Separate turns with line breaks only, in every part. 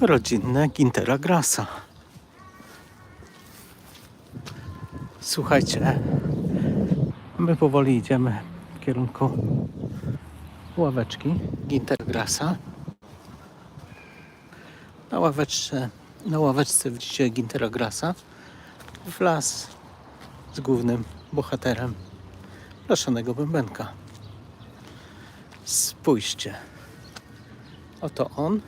rodzinne Gintera Grasa. Słuchajcie, my powoli idziemy w kierunku ławeczki Gintergrasa. Na ławeczce, na ławeczce widzicie Gintergrasa wraz z głównym bohaterem blaszanego bębenka. Spójrzcie. Oto on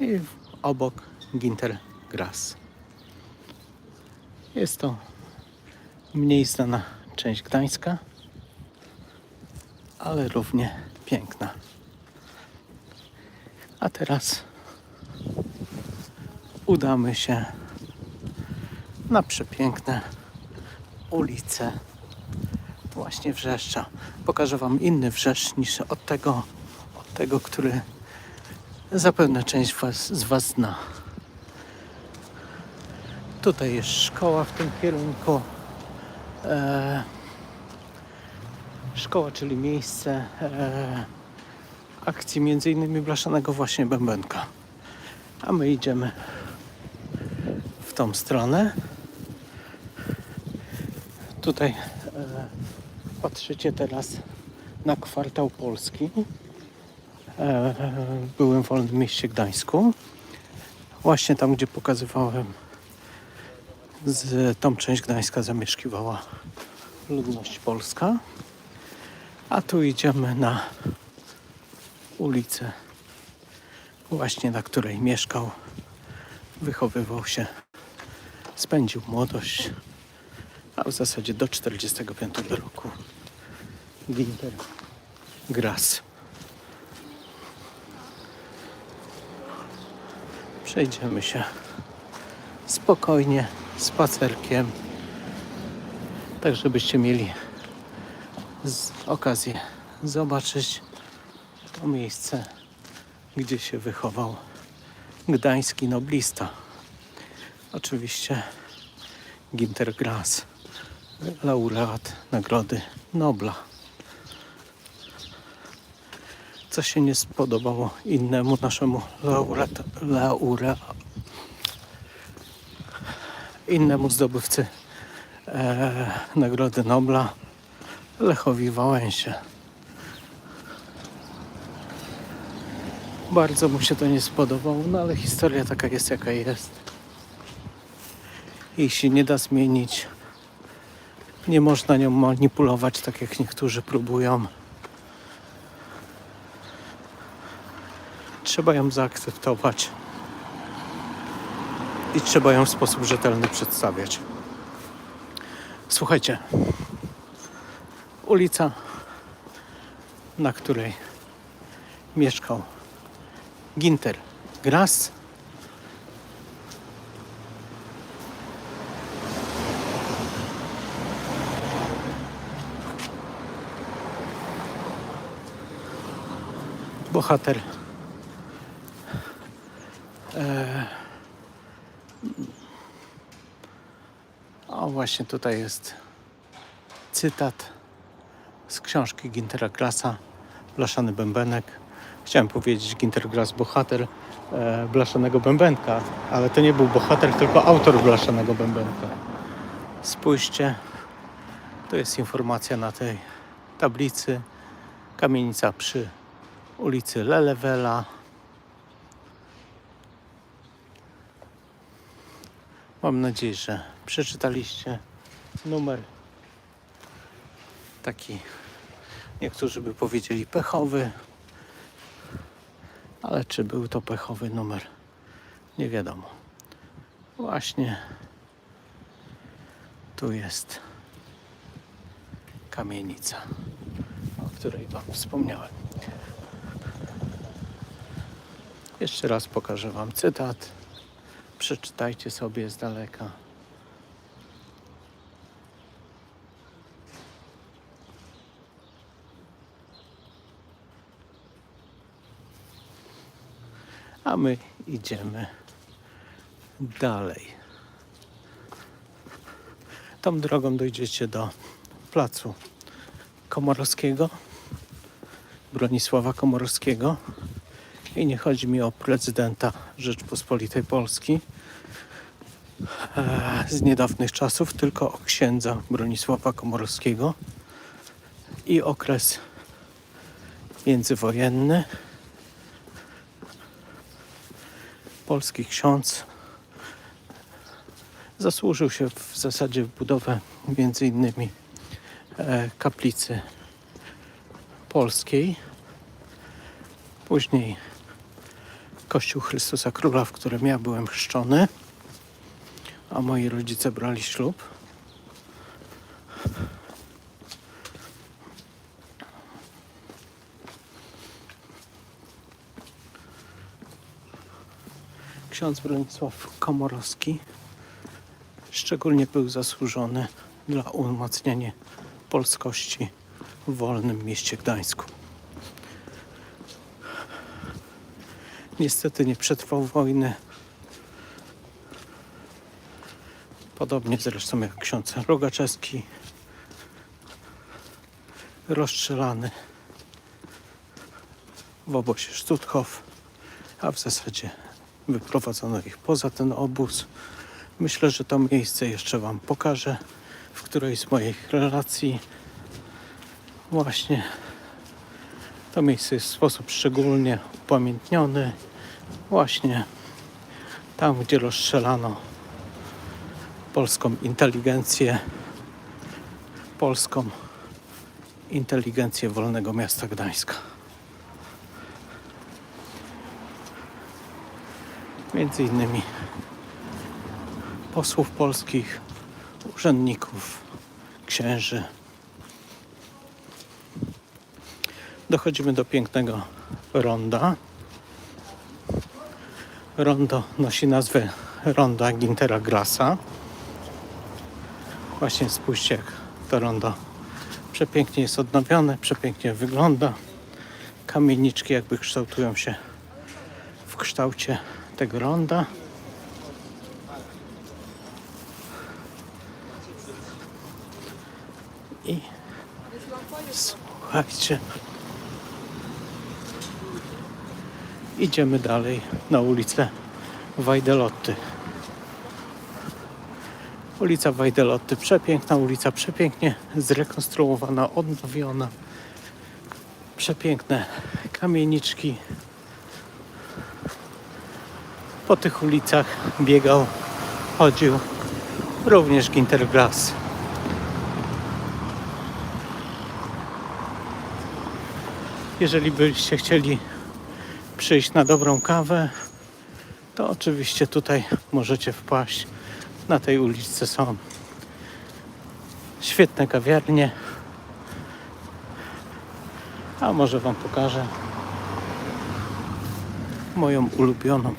i obok Ginter Grass. Jest to mniej znana część Gdańska, ale równie piękna. A teraz udamy się na przepiękne ulice właśnie Wrzeszcza. Pokażę Wam inny Wrzeszcz niż od tego, tego, który zapewne część was, z Was zna. Tutaj jest szkoła w tym kierunku. E, szkoła, czyli miejsce e, akcji między innymi blaszanego właśnie bębenka. A my idziemy w tą stronę. Tutaj e, patrzycie teraz na kwartał polski e, w byłym wolnym mieście Gdańsku. Właśnie tam, gdzie pokazywałem, z tą część Gdańska zamieszkiwała ludność polska. A tu idziemy na ulicę, właśnie na której mieszkał, wychowywał się, spędził młodość, a w zasadzie do 45 roku. Ginter Gras. Przejdziemy się spokojnie, spacerkiem, tak żebyście mieli okazję zobaczyć to miejsce, gdzie się wychował gdański noblista. Oczywiście Ginter Grass, laureat Nagrody Nobla. Co się nie spodobało innemu naszemu laureat, laureat, innemu zdobywcy e, Nagrody Nobla, Lechowi Wałęsie. Bardzo mu się to nie spodobało, no ale historia taka jest jaka jest. Jej się nie da zmienić. Nie można nią manipulować tak jak niektórzy próbują. Trzeba ją zaakceptować i trzeba ją w sposób rzetelny przedstawiać. Słuchajcie, ulica, na której mieszkał Ginter Grass, bohater właśnie tutaj jest cytat z książki Gintera Grassa Blaszany Bębenek. Chciałem powiedzieć Ginter Grass bohater e, Blaszanego Bębenka ale to nie był bohater tylko autor Blaszanego Bębenka. Spójrzcie to jest informacja na tej tablicy. Kamienica przy ulicy Lelewela. Mam nadzieję, że przeczytaliście numer taki, niektórzy by powiedzieli pechowy, ale czy był to pechowy numer, nie wiadomo. Właśnie tu jest kamienica, o której Wam wspomniałem. Jeszcze raz pokażę Wam cytat. Przeczytajcie sobie z daleka. A my idziemy dalej. Tą drogą dojdziecie do placu Komorowskiego, Bronisława Komorowskiego. I nie chodzi mi o prezydenta Rzeczpospolitej Polski e, z niedawnych czasów, tylko o księdza Bronisława Komorowskiego i okres międzywojenny. Polski ksiądz zasłużył się w zasadzie w budowę między innymi e, kaplicy polskiej. Później Kościół Chrystusa Króla, w którym ja byłem chrzczony, a moi rodzice brali ślub. Ksiądz Bronisław Komorowski szczególnie był zasłużony dla umacniania polskości w wolnym mieście Gdańsku. Niestety nie przetrwał wojny. Podobnie zresztą jak ksiądz Rogaczewski. Rozstrzelany w obozie Stutthof, a w zasadzie wyprowadzono ich poza ten obóz. Myślę, że to miejsce jeszcze Wam pokażę w którejś z moich relacji. Właśnie to miejsce jest w sposób szczególnie upamiętniony. Właśnie tam, gdzie rozstrzelano polską inteligencję, polską inteligencję wolnego miasta Gdańska. Między innymi posłów polskich, urzędników, księży. Dochodzimy do pięknego ronda. Rondo nosi nazwę Ronda Gintera Grasa. Właśnie spójrzcie, jak to rondo przepięknie jest odnowione, przepięknie wygląda. Kamieniczki jakby kształtują się w kształcie tego ronda. I słuchajcie, idziemy dalej na ulicę Wajdelotty. Ulica Wajdelotty, przepiękna ulica, przepięknie zrekonstruowana, odnowiona. Przepiękne kamieniczki. Po tych ulicach biegał, chodził również Ginterglass. Jeżeli byście chcieli przyjść na dobrą kawę, to oczywiście tutaj możecie wpaść. Na tej ulicy są świetne kawiarnie. A może Wam pokażę moją ulubioną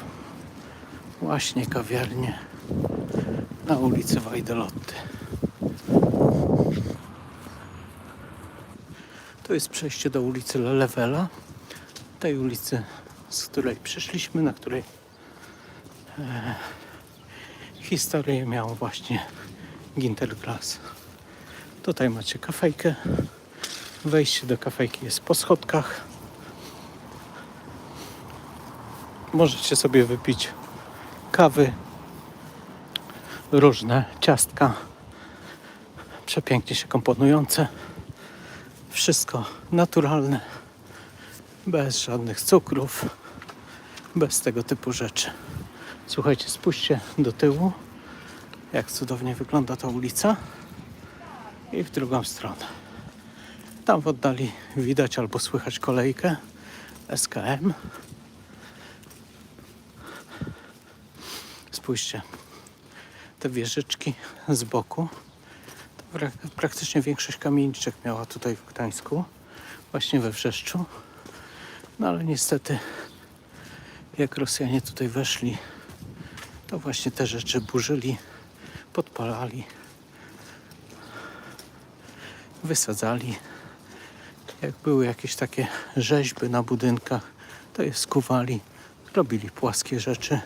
właśnie kawiarnię na ulicy Wajdelotty. To jest przejście do ulicy Lewela, tej ulicy, z której przyszliśmy, na której e, historię miał właśnie Ginterglass. Tutaj macie kafejkę. Wejście do kafejki jest po schodkach. Możecie sobie wypić kawy, różne ciastka, przepięknie się komponujące. Wszystko naturalne, bez żadnych cukrów, bez tego typu rzeczy. Słuchajcie, spójrzcie do tyłu, jak cudownie wygląda ta ulica i w drugą stronę. Tam w oddali widać albo słychać kolejkę SKM. Spójrzcie, te wieżyczki z boku. Pra- praktycznie większość kamieniczek miała tutaj w Gdańsku, właśnie we Wrzeszczu. No ale niestety, jak Rosjanie tutaj weszli, to właśnie te rzeczy burzyli, podpalali, wysadzali. Jak były jakieś takie rzeźby na budynkach, to je skuwali, robili płaskie rzeczy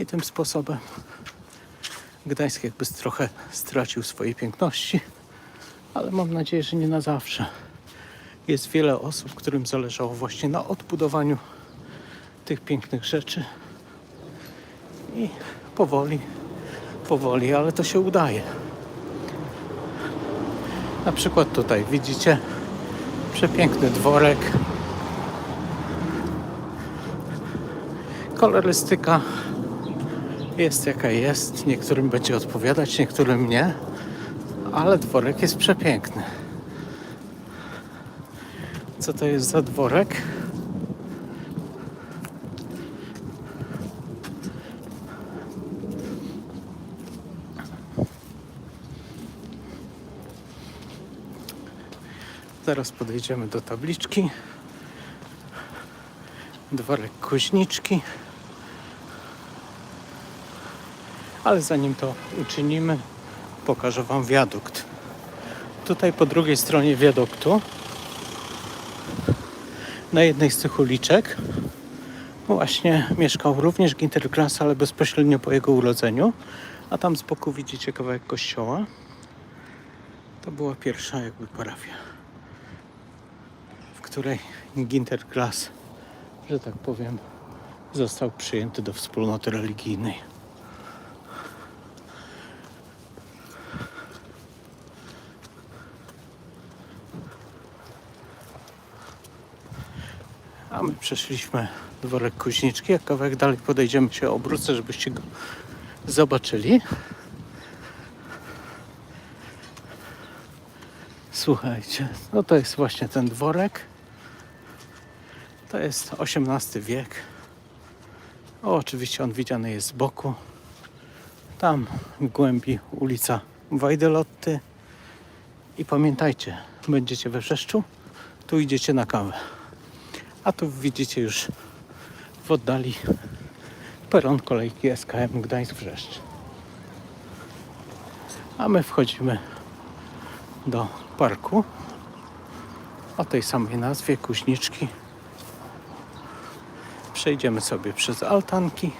i tym sposobem Gdańsk jakby trochę stracił swojej piękności, ale mam nadzieję, że nie na zawsze. Jest wiele osób, którym zależało właśnie na odbudowaniu tych pięknych rzeczy. I powoli, powoli, ale to się udaje. Na przykład tutaj widzicie przepiękny dworek. Kolorystyka jest jaka jest. Niektórym będzie odpowiadać, niektórym nie, ale dworek jest przepiękny. Co to jest za dworek? Zaraz podejdziemy do tabliczki. Dworek Kuźniczki. Ale zanim to uczynimy, pokażę Wam wiadukt. Tutaj po drugiej stronie wiaduktu, na jednej z tych uliczek, właśnie mieszkał również Ginter Grass, ale bezpośrednio po jego urodzeniu. A tam z boku widzicie kawałek kościoła. To była pierwsza jakby parafia w której Ginter Glass, że tak powiem, został przyjęty do wspólnoty religijnej. A my przeszliśmy dworek Kuźniczki, jak kawałek dalej podejdziemy się obrócę, żebyście go zobaczyli. Słuchajcie, no to jest właśnie ten dworek. To jest XVIII wiek. O, oczywiście on widziany jest z boku. Tam w głębi ulica Wajdelotty. I pamiętajcie, będziecie we Wrzeszczu, tu idziecie na kawę. A tu widzicie już w oddali peron kolejki SKM Gdańsk-Wrzeszcz. A my wchodzimy do parku o tej samej nazwie Kuźniczki. Przejdziemy sobie przez altanki.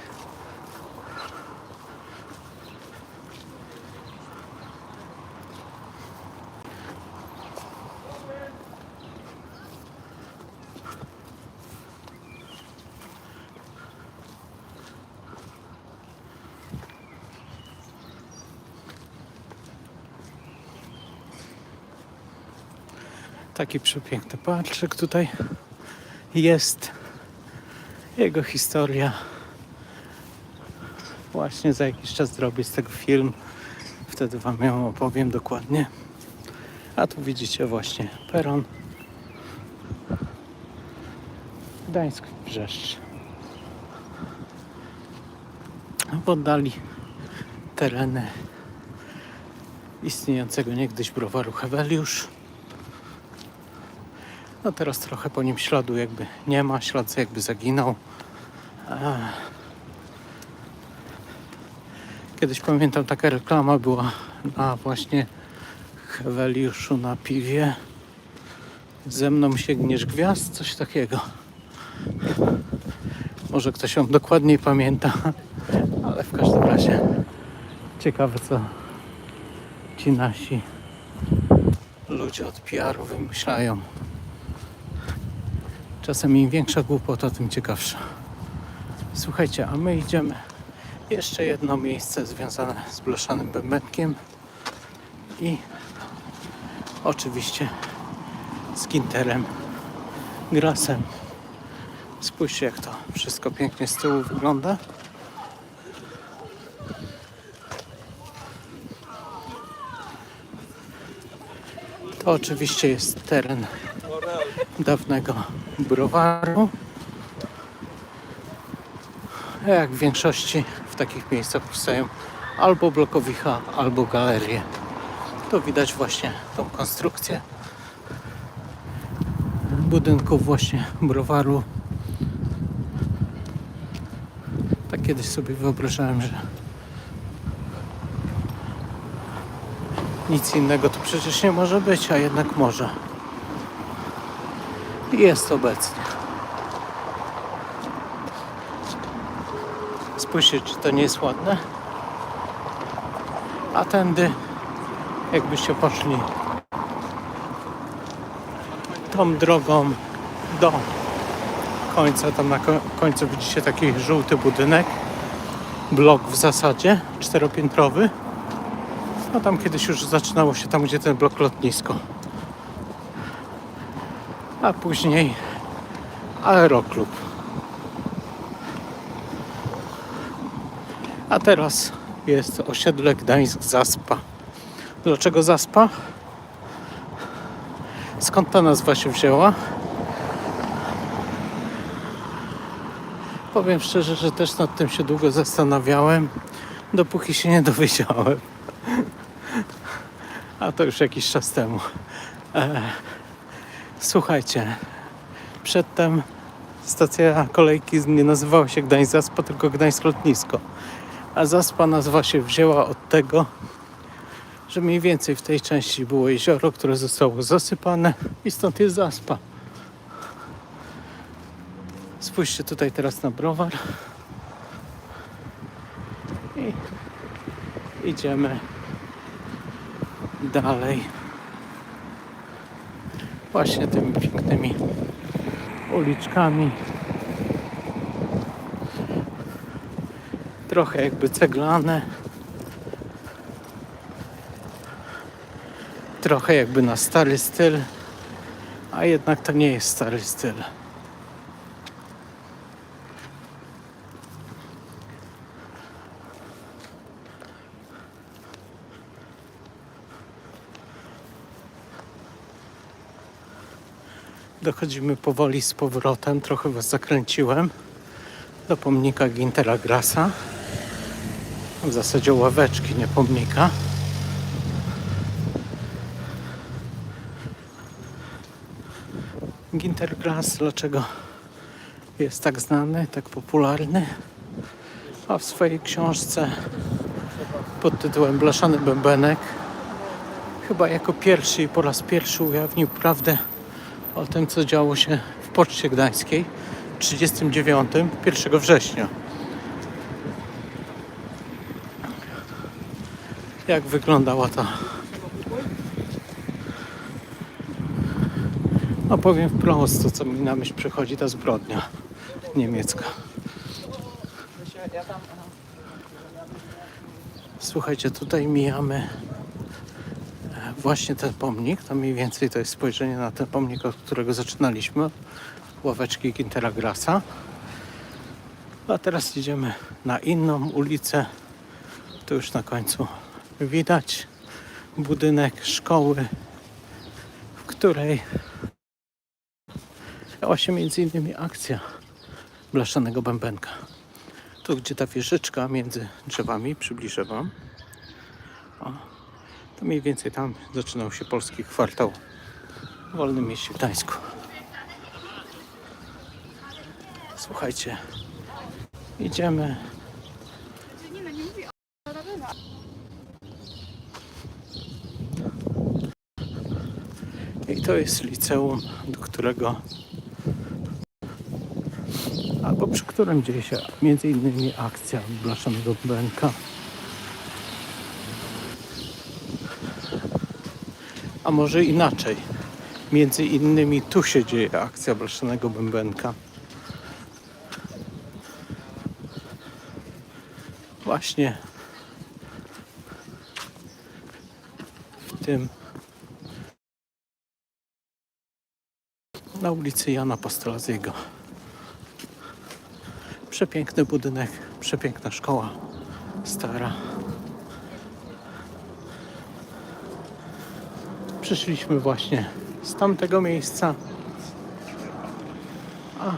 Taki przepiękny parczyk tutaj jest. Jego historia. Właśnie za jakiś czas zrobię z tego film. Wtedy Wam ją opowiem dokładnie. A tu widzicie właśnie peron. Gdańsk Brzeszcz. W oddali tereny istniejącego niegdyś browaru Heweliusz. No teraz trochę po nim śladu jakby nie ma, ślad jakby zaginął. Kiedyś pamiętam taka reklama była na właśnie Heweliuszu na piwie. Ze mną sięgniesz gwiazd, coś takiego. Może ktoś ją dokładniej pamięta, ale w każdym razie ciekawe co ci nasi ludzie od PR-u wymyślają. Czasem im większa głupota, tym ciekawsza. Słuchajcie, a my idziemy jeszcze jedno miejsce związane z blaszanym bębenkiem i oczywiście z Ginterem Grasem. Spójrzcie jak to wszystko pięknie z tyłu wygląda. To oczywiście jest teren dawnego browaru. Jak w większości w takich miejscach powstają albo blokowicha, albo galerie. To widać właśnie tą konstrukcję budynków właśnie browaru. Tak kiedyś sobie wyobrażałem, że nic innego tu przecież nie może być, a jednak może. Jest obecnie. Spójrzcie, czy to nie jest ładne. A tędy, jakbyście poszli tą drogą do końca. Tam na ko- końcu widzicie taki żółty budynek. Blok w zasadzie, czteropiętrowy. No tam kiedyś już zaczynało się tam, gdzie ten blok lotnisko. A później aeroklub. A teraz jest osiedle Gdańsk Zaspa. Dlaczego Zaspa? Skąd ta nazwa się wzięła? Powiem szczerze, że też nad tym się długo zastanawiałem, dopóki się nie dowiedziałem. A to już jakiś czas temu. E, słuchajcie, przedtem stacja kolejki nie nazywała się Gdańsk Zaspa, tylko Gdańsk Lotnisko. A Zaspa nazwa się wzięła od tego, że mniej więcej w tej części było jezioro, które zostało zasypane i stąd jest Zaspa. Spójrzcie tutaj teraz na browar. I idziemy dalej. Właśnie tymi pięknymi uliczkami. Trochę jakby ceglane. Trochę jakby na stary styl, a jednak to nie jest stary styl. Dochodzimy powoli z powrotem, trochę was zakręciłem do pomnika Gintera Grasa. W zasadzie ławeczki, nie pomnika. Ginter Grass, dlaczego jest tak znany, tak popularny? A w swojej książce pod tytułem Blaszany Bębenek chyba jako pierwszy i po raz pierwszy ujawnił prawdę o tym, co działo się w Poczcie Gdańskiej w 1939, 1 września. Jak wyglądała ta No powiem wprost, co mi na myśl przychodzi, ta zbrodnia niemiecka. Słuchajcie, tutaj mijamy właśnie ten pomnik. To mniej więcej to jest spojrzenie na ten pomnik, od którego zaczynaliśmy. Ławeczki Gintera Grasa. A teraz idziemy na inną ulicę. Tu już na końcu widać budynek szkoły, w której Działa się między innymi akcja blaszanego bębenka. Tu, gdzie ta wieżyczka między drzewami, przybliżę Wam. O, to mniej więcej tam zaczynał się polski kwartał w Wolnym Mieście Gdańsku. Słuchajcie, idziemy. I to jest liceum, do którego albo przy którym dzieje się między innymi akcja blaszanego bębenka. A może inaczej. Między innymi tu się dzieje akcja blaszanego bębenka. Właśnie w tym na ulicy Jana Postolaziego. Przepiękny budynek, przepiękna szkoła, stara. Przyszliśmy właśnie z tamtego miejsca, a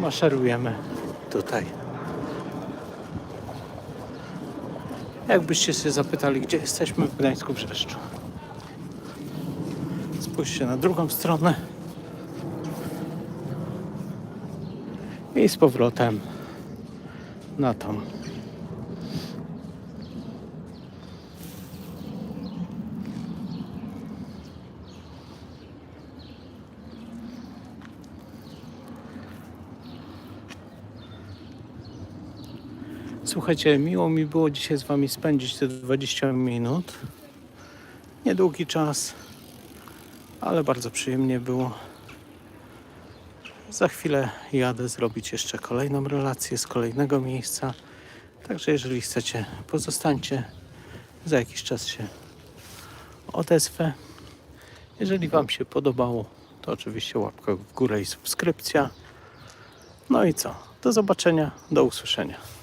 maszerujemy tutaj. Jakbyście się zapytali, gdzie jesteśmy w Gdańsku Brzeszczu. Spójrzcie na drugą stronę. I z powrotem na tą. Słuchajcie, miło mi było dzisiaj z Wami spędzić te 20 minut. Niedługi czas, ale bardzo przyjemnie było. Za chwilę jadę zrobić jeszcze kolejną relację z kolejnego miejsca. Także jeżeli chcecie, pozostańcie. Za jakiś czas się odezwę. Jeżeli Wam się podobało, to oczywiście łapka w górę i subskrypcja. No i co? Do zobaczenia, do usłyszenia.